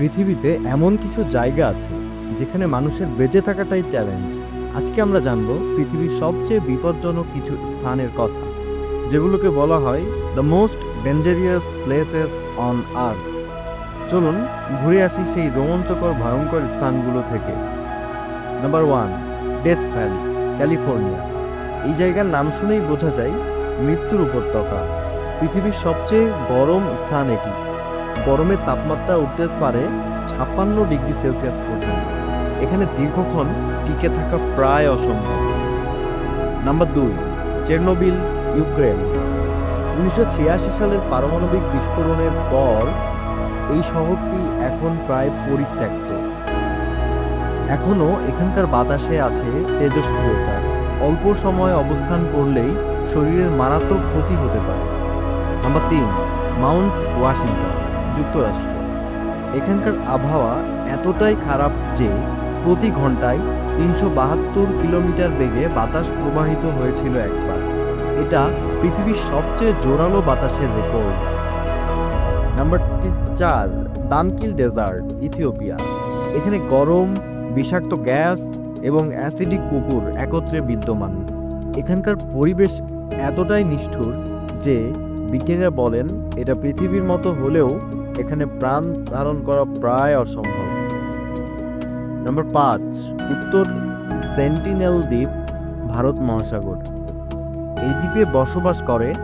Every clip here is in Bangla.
পৃথিবীতে এমন কিছু জায়গা আছে যেখানে মানুষের বেঁচে থাকাটাই চ্যালেঞ্জ আজকে আমরা জানব পৃথিবীর সবচেয়ে বিপজ্জনক কিছু স্থানের কথা, যেগুলোকে বলা হয় the most dangerous places on earth চলুন ঘুরে আসি সেই রোমাঞ্চকর, ভয়ঙ্কর স্থানগুলো থেকে। Number one Death Valley California এই জায়গার নাম শুনেই বোঝা যায় মৃত্যুর উপত্যকা। পৃথিবীর সবচেয়ে গরম স্থান এটি। গরমের তাপমাত্রা উঠতে পারে ছাপ্পান্ন ডিগ্রি সেলসিয়াস পর্যন্ত। এখানে দীর্ঘক্ষণ টিকে থাকা প্রায় অসম্ভব। নাম্বার দুই, চেরনোবিল, ইউক্রেন। উনিশশো ছিয়াশি সালের পারমাণবিক বিস্ফোরণের পর এই শহরটি এখন প্রায় পরিত্যক্ত। এখনও এখানকার বাতাসে আছে তেজস্ক্রিয়তা। অল্প সময় অবস্থান করলেই শরীরের মারাত্মক ক্ষতি হতে পারে। নাম্বার তিন, মাউন্ট ওয়াশিংটন। যুক্তরাষ্ট্র। এখানকার আবহাওয়া এতটাই খারাপ যে প্রতি ঘন্টায় তিনশো বাহাত্তর কিলোমিটার বেগে বাতাস প্রবাহিত হয়েছিল একবার। এটা পৃথিবীর সবচেয়ে জোরালো বাতাসের রেকর্ড। নাম্বার চার, দানকিল ডেজার্ট, ইথিওপিয়া। এখানে গরম, বিষাক্ত গ্যাস এবং অ্যাসিডিক পুকুর একত্রে বিদ্যমান। এখানকার পরিবেশ এতটাই নিষ্ঠুর যে বিজ্ঞানীরা বলেন এটা পৃথিবীর মতো হলেও এখানে প্রাণ ধারণ করা প্রায় অসম্ভব। নম্বর পাঁচ, উত্তর সেন্টিনেল দ্বীপ, ভারত মহাসাগর। এই দ্বীপে বসবাস করে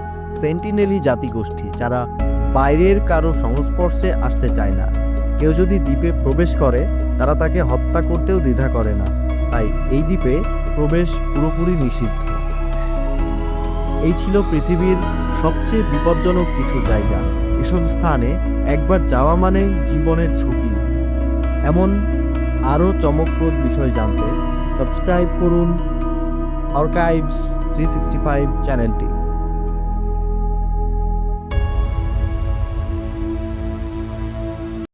সেন্টিনেলি জাতিগোষ্ঠী যারা বাইরের কারও সংস্পর্শে আসতে চায় না। কেউ যদি দ্বীপে প্রবেশ করে, তারা তাকে হত্যা করতেও দ্বিধা করে না। তাই এই দ্বীপে প্রবেশ পুরোপুরি নিষিদ্ধ। এই ছিল পৃথিবীর সবচেয়ে বিপজ্জনক কিছু জায়গা। এসব স্থানে একবার যাওয়া মানে জীবনের ঝুঁকি। এমন আরও চমকপ্রদ বিষয় জানতে সাবস্ক্রাইব করুন আর্কাইভস থ্রি সিক্সটি ফাইভ চ্যানেলটি।